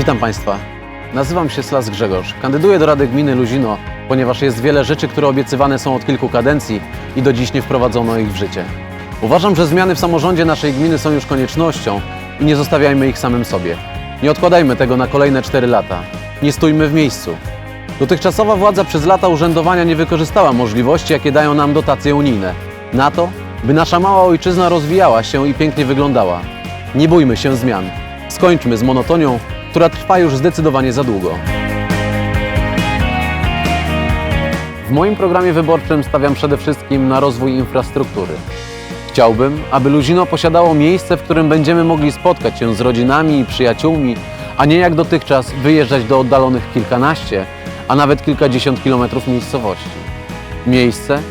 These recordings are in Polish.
Witam Państwa. Nazywam się Slas Grzegorz. Kandyduję do Rady Gminy Luzino, ponieważ jest wiele rzeczy, które obiecywane są od kilku kadencji i do dziś nie wprowadzono ich w życie. Uważam, że zmiany w samorządzie naszej gminy są już koniecznością i nie zostawiajmy ich samym sobie. Nie odkładajmy tego na kolejne 4 lata. Nie stójmy w miejscu. Dotychczasowa władza przez lata urzędowania nie wykorzystała możliwości, jakie dają nam dotacje unijne. Na to, by nasza mała ojczyzna rozwijała się i pięknie wyglądała. Nie bójmy się zmian. Skończmy z monotonią, która trwa już zdecydowanie za długo. W moim programie wyborczym stawiam przede wszystkim na rozwój infrastruktury. Chciałbym, aby Luzino posiadało miejsce, w którym będziemy mogli spotkać się z rodzinami i przyjaciółmi, a nie jak dotychczas wyjeżdżać do oddalonych kilkanaście, a nawet kilkadziesiąt kilometrów miejscowości. Miejsce,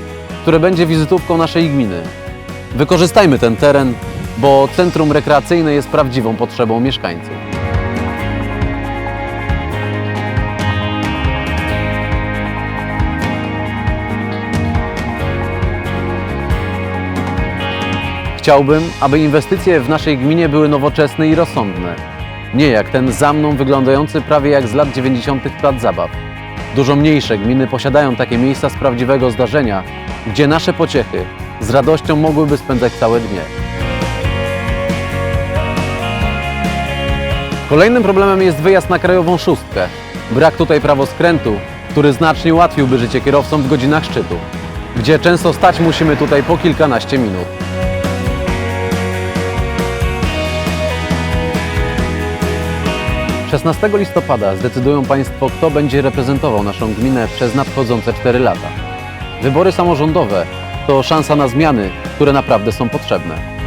które będzie wizytówką naszej gminy. Wykorzystajmy ten teren, bo centrum rekreacyjne jest prawdziwą potrzebą mieszkańców. Chciałbym, aby inwestycje w naszej gminie były nowoczesne i rozsądne. Nie jak ten za mną wyglądający prawie jak z lat 90. plac zabaw. Dużo mniejsze gminy posiadają takie miejsca z prawdziwego zdarzenia, gdzie nasze pociechy z radością mogłyby spędzać całe dnie. Kolejnym problemem jest wyjazd na krajową szóstkę. Brak tutaj prawoskrętu, który znacznie ułatwiłby życie kierowcom w godzinach szczytu, gdzie często stać musimy tutaj po kilkanaście minut. 16 listopada zdecydują Państwo, kto będzie reprezentował naszą gminę przez nadchodzące 4 lata. Wybory samorządowe to szansa na zmiany, które naprawdę są potrzebne.